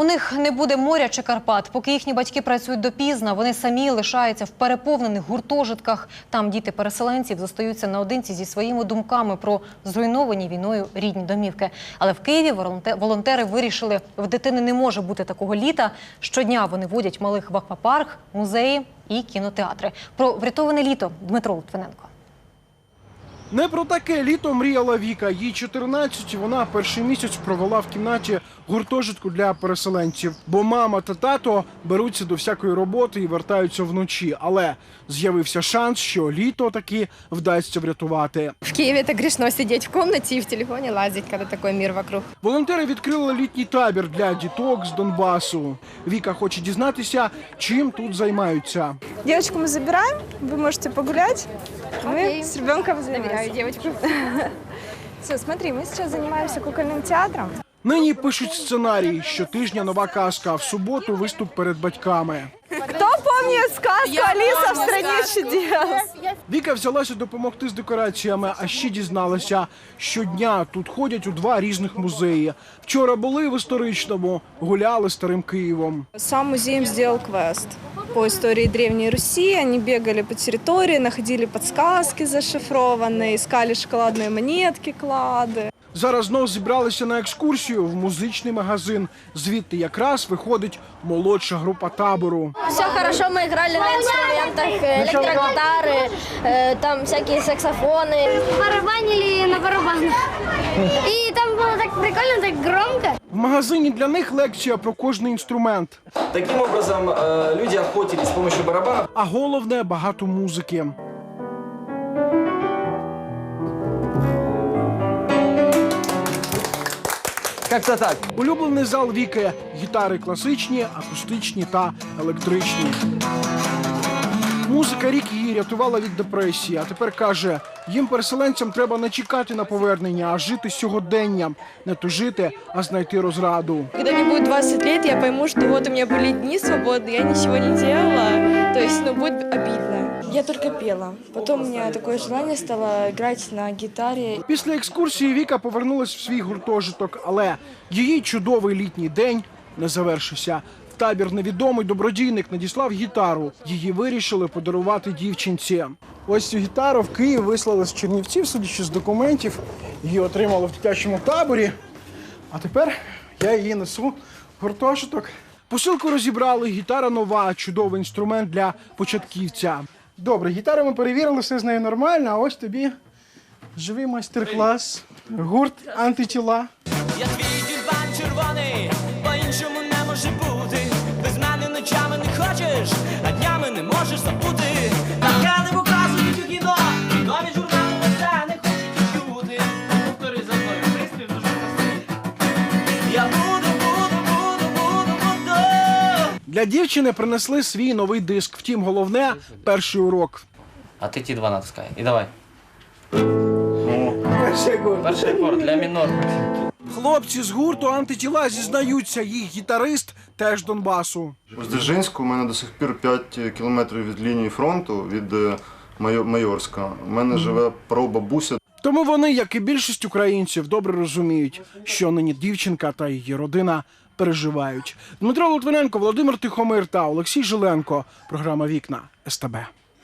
У них не буде моря чи Карпат. Поки їхні батьки працюють допізна, вони самі лишаються в переповнених гуртожитках. Там діти переселенців зостаються наодинці зі своїми думками про зруйновані війною рідні домівки. Але в Києві волонте- волонтери вирішили, в дитини не може бути такого літа. Щодня вони водять малих в аквапарк, музеї і кінотеатри. Про врятоване літо Дмитро Литвиненко. Не про таке літо мріяла Віка. Їй 14, і вона перший місяць провела в кімнаті гуртожитку для переселенців. Бо мама та тато беруться до всякої роботи і вертаються вночі. Але з'явився шанс, що літо таки вдасться врятувати. В Киеве это грешно сидеть в комнате и в телефоне лазить, когда такой мир вокруг. Волонтери відкрили літній табір для діток з Донбасу. Віка хоче дізнатися, чим тут займаються. Девочку мы забираем, вы можете погулять. Мы Окей. с ребенком занимаемся. Доверяю девочку. Все, смотри, мы сейчас занимаемся кукольным театром. Нині пишуть сценарій. Щотижня нова казка, а в суботу виступ перед батьками. Кто помнит сказку Алиса в стране чудес? Віка взялася допомогти з декораціями, а ще дізналася, щодня тут ходять у два різних музеї. Вчора були в історичному, гуляли старим Києвом. Сам музей сделал квест по истории Древней Руси. Они бегали по территории, находили подсказки зашифрованные, искали шоколадные монетки, клады. Зараз знов зібралися на екскурсію в музичний магазин. Звідти якраз виходить молодша група табору. Все хорошо, мы играли на инструментах, э, электрогитары, э, там всякие саксофоны. барабанили на барабанах. И там было так прикольно, так громко. Магазині для них лекція про кожний інструмент. Таким образом, э, люди охотились с помощью барабанов А головне багато музики. Как-то так. Улюблений зал Віки гітари класичні, акустичні та електричні. Музика рік її рятувала від депресії, а тепер каже: їм переселенцям треба не чекати на повернення, а жити сьогоденням, не тужити, а знайти розраду. Когда мне будет 20 лет, я пойму, что вот у меня были дни свободные, я ничего не делала. То есть, ну, будет обидно. Я только пела. Потом у меня такое желание стало играть на гитаре. Після екскурсії Віка повернулась в свій гуртожиток, але її чудовий літній день не завершився. Табір невідомий добродійник надіслав гітару. Її вирішили подарувати дівчинці. Ось цю гітару в Київ вислали з Чернівців, судячи з документів. Її отримали в дитячому таборі. А тепер я її несу в гуртожиток. Посилку розібрали, гітара нова, чудовий інструмент для початківця. Добре, гітару ми перевірили, все з нею нормально, а ось тобі живий майстер-клас, гурт антитіла. Я твій тюльпан червоний, Для дівчини принесли свій новий диск. Втім, головне перший урок. А ти ті два натискай. І давай. Перший урок. Акорд для мінор. Хлопці з гурту антитіла зізнаються, їх гітарист теж Донбасу. У Здержинську у мене до сих пір 5 кілометрів від лінії фронту від е, Майорська. У мене живе прабабуся. Тому вони, як і більшість українців, добре розуміють, що нині дівчинка та її родина переживають. Дмитро Литвиненко, Володимир Тихомир та Олексій Жиленко. Програма Вікна СТБ.